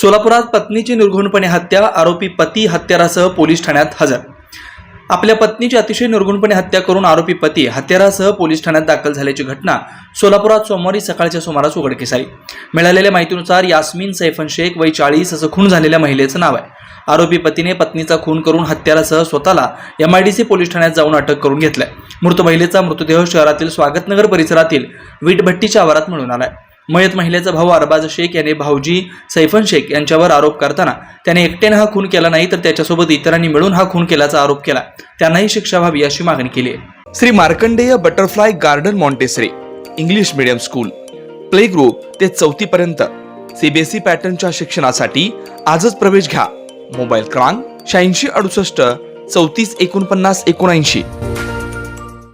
सोलापुरात पत्नीची निर्घुणपणे हत्या आरोपी पती हत्यारासह पोलीस ठाण्यात हजर. आपल्या पत्नीची अतिशय निर्गुणपणे हत्या करून आरोपी पती हत्यारासह पोलीस ठाण्यात दाखल झाल्याची घटना सोलापुरात सोमवारी सकाळच्या सुमारास उघडकीस आली. मिळालेल्या माहितीनुसार यास्मिन सैफन शेख वय चाळीस असं खून झालेल्या महिलेचं नाव आहे. आरोपी पतीने पत्नीचा खून करून हत्यारासह स्वतःला एमआयडीसी पोलीस ठाण्यात जाऊन अटक करून घेतलाय. मृत महिलेचा मृतदेह शहरातील स्वागतनगर परिसरातील वीटभट्टीच्या आवारात मिळून आलाय. मयत महिलेचा भाऊ अरबाज शेख याने भाऊजी सैफन शेख यांच्यावर आरोप करताना त्याने एकट्याने हा खून केला नाही तर त्याच्यासोबत इतरांनी मिळून हा खून केल्याचा आरोप केला. त्यांनाही शिक्षा व्हावी अशी मागणी केली आहे. Shri Markandeya butterfly garden Montessori English medium school play group ते चौथी पर्यंत सीबीएसई पॅटर्नच्या शिक्षणासाठी आजच प्रवेश घ्या. मोबाईल क्रमांक शहाऐंशी अडुसष्ट चौतीस एकोणपन्नास एकोणऐंशी.